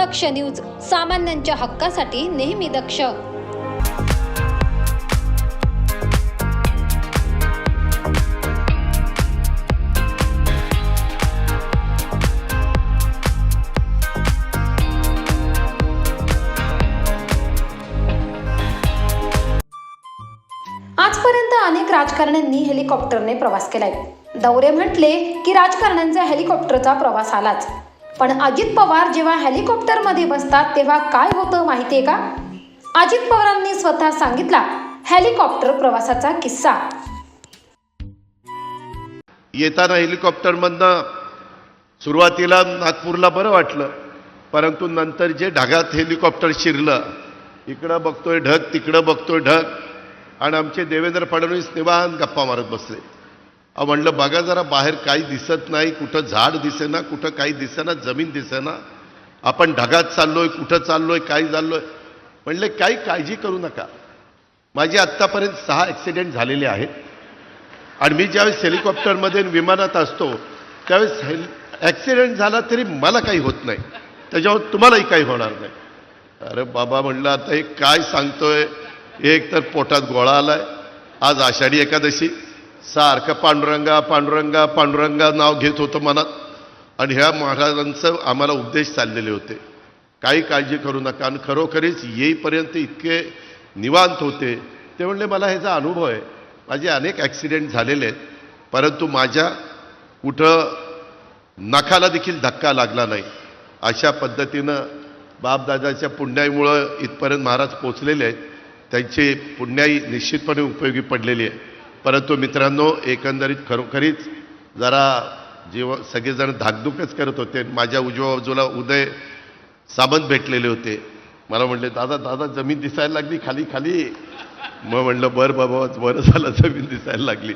दक्ष news सामान्यांच्या हक्कासाठी नेहमी दक्ष. आजपर्यंत अनेक राजकारण्यांनी हेलिकॉप्टरने प्रवास केलाय. दौरे म्हटले की राजकारण्यांचा हेलिकॉप्टरचा प्रवास आलाच. पण अजित पवार जेव्हा हेलिकॉप्टरमध्ये बसतात तेव्हा काय होतं माहितीये का? अजित पवारांनी स्वतः सांगितला हेलिकॉप्टर प्रवासाचा किस्सा. येताना हेलिकॉप्टरमधनं सुरुवातीला नागपूरला बरं वाटलं परंतु नंतर जे ढगात हेलिकॉप्टर शिरलं इकडं बघतोय ढग तिकडं बघतोय ढग आणि आमचे देवेंद्र फडणवीस निवांत गप्पा मारत बसले. अहो म्हणलं बघा जरा बाहेर काही दिसत नाही कुठं झाड दिसेना कुठं काही दिसेना जमीन दिसेना. आपण ढगात चाललोय कुठं चाललोय काय चाललोय. म्हणले काही काळजी करू नका. माझे आत्तापर्यंत सहा ॲक्सिडेंट झालेले आहेत. आणि मी ज्यावेळेस हेलिकॉप्टरमध्ये विमानात असतो त्यावेळेस हेल ॲक्सिडेंट झाला तरी मला काही होत नाही. त्याच्यावर तुम्हालाही काही होणार नाही. अरे बाबा म्हणलं आता हे काय सांगतोय? एक तर पोटात गोळा आलाय. आज आषाढी एकादशी. सारखं पांडुरंगा पांडुरंगा पांडुरंगा नाव घेत होतं मनात आणि ह्या महाराजांचं आम्हाला उपदेश चाललेले होते. काही काळजी करू नका. आणि खरोखरीच येईपर्यंत इतके निवांत होते. ते म्हणले मला ह्याचा अनुभव आहे. माझे अनेक ॲक्सिडेंट झालेले आहेत. परंतु माझ्या कुठं नखाला देखील धक्का लागला नाही. अशा पद्धतीनं बापदादाच्या पुण्याईमुळं इथपर्यंत महाराज पोचलेले आहेत. त्यांची पुण्याई निश्चितपणे उपयोगी पडलेली आहे. परंतु मित्रांनो एकंदरीत खरोखरीच जरा जीव सगळेजण धाकधुकच करत होते. माझ्या उजव्या बाजूला उदय सामंत भेटलेले होते. मला म्हणले दादा दादा जमीन दिसायला लागली खाली खाली. मग म्हणलं बरं बाबा बरं झालं जमीन दिसायला लागली.